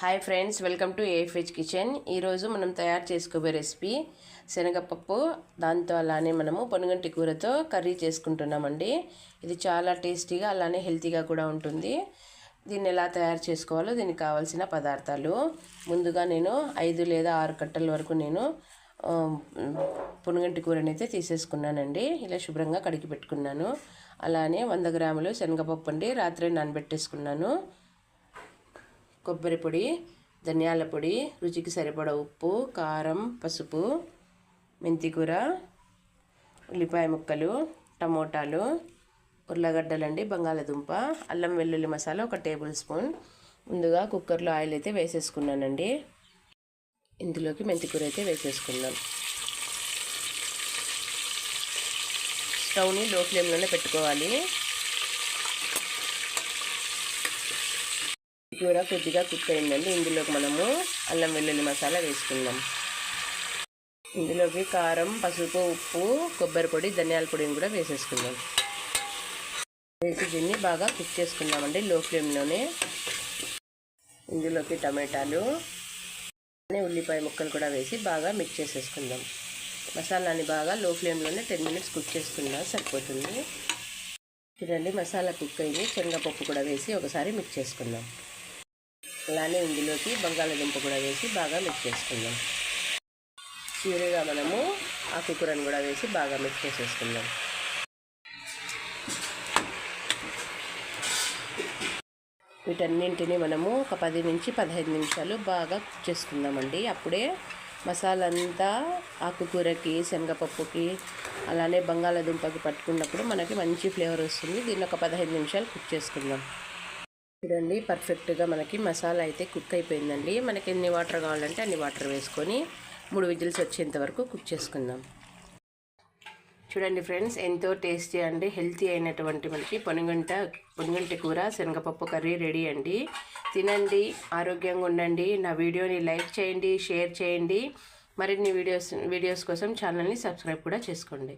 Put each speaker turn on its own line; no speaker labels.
Hi friends welcome to AFH kitchen ఈరోజు మనం తయారు చేసుకోబోయే రెసిపీ శనగపప్పు దాంతో అలానే మనము పొనుగంటి కూరతో కర్రీ చేసుకుంటున్నామండి. ఇది చాలా టేస్టీగా అలానే హెల్తీగా కూడా ఉంటుంది. దీన్ని ఎలా తయారు చేసుకోవాలో దీనికి కావాల్సిన పదార్థాలు. ముందుగా నేను ఐదు లేదా ఆరు కట్టల వరకు నేను పునుగంటి కూరని అయితే తీసేసుకున్నానండి. ఇలా శుభ్రంగా కడిగి పెట్టుకున్నాను. అలానే వంద గ్రాములు శనగపప్పు అండి రాత్రి నానబెట్టేసుకున్నాను. కొబ్బరి పొడి ధనియాల పొడి రుచికి సరిపడ ఉప్పు కారం పసుపు మెంతికూర ఉల్లిపాయ ముక్కలు టమోటాలు ఉర్లగడ్డలండి బంగాళదుంప అల్లం వెల్లుల్లి మసాలా ఒక టేబుల్ స్పూన్. ముందుగా కుక్కర్లో ఆయిల్ అయితే వేసేసుకున్నానండి. ఇందులోకి మెంతికూర అయితే వేసేసుకుందాం. స్టవ్ని లో ఫ్లేమ్లోనే పెట్టుకోవాలి. కూర కొద్దిగా కుక్ అయిందండి ఇందులోకి మనము అల్లం వెల్లుల్లి మసాలా వేసుకుందాం. ఇందులోకి కారం పసుపు ఉప్పు కొబ్బరి పొడి ధనియాల పొడిని కూడా వేసేసుకుందాం. వేసి దీన్ని బాగా కుక్ చేసుకుందామండి లో ఫ్లేమ్లోనే. ఇందులోకి టమాటాలు ఉల్లిపాయ ముక్కలు కూడా వేసి బాగా మిక్స్ చేసేసుకుందాం. మసాలాని బాగా లో ఫ్లేమ్లోనే టెన్ మినిట్స్ కుక్ చేసుకుందాం సరిపోతుంది. చూడండి మసాలా కుక్ అయింది. శనగపప్పు కూడా వేసి ఒకసారి మిక్స్ చేసుకుందాం. అలానే ఇందులోకి బంగాళాదుంప కూడా వేసి బాగా మిక్స్ చేసుకుందాం. చివరిగా మనము ఆకుకూరను కూడా వేసి బాగా మిక్స్ చేసేసుకుందాం. వీటన్నింటినీ మనము ఒక పది నుంచి పదహైదు నిమిషాలు బాగా కుక్ చేసుకుందామండి. అప్పుడే మసాలా అంతా ఆకుకూరకి శనగపప్పుకి అలానే బంగాళాదుంపకి పట్టుకున్నప్పుడు మనకి మంచి ఫ్లేవర్ వస్తుంది. దీన్ని ఒక పదహైదు నిమిషాలు కుక్ చేసుకుందాం. చూడండి పర్ఫెక్ట్గా మనకి మసాలా అయితే కుక్ అయిపోయిందండి. మనకి ఎన్ని వాటర్ కావాలంటే అన్ని వాటర్ వేసుకొని మూడు విజిల్స్ వచ్చేంత వరకు కుక్ చేసుకుందాం. చూడండి ఫ్రెండ్స్ ఎంతో టేస్టీ అండి హెల్తీ అయినటువంటి మనకి పొనుగంట పొనుగంట కూర శనగపప్పు కర్రీ రెడీ అండి. తినండి ఆరోగ్యంగా ఉండండి. నా వీడియోని లైక్ చేయండి షేర్ చేయండి. మరిన్ని వీడియోస్ వీడియోస్ కోసం ఛానల్ని సబ్స్క్రైబ్ కూడా చేసుకోండి.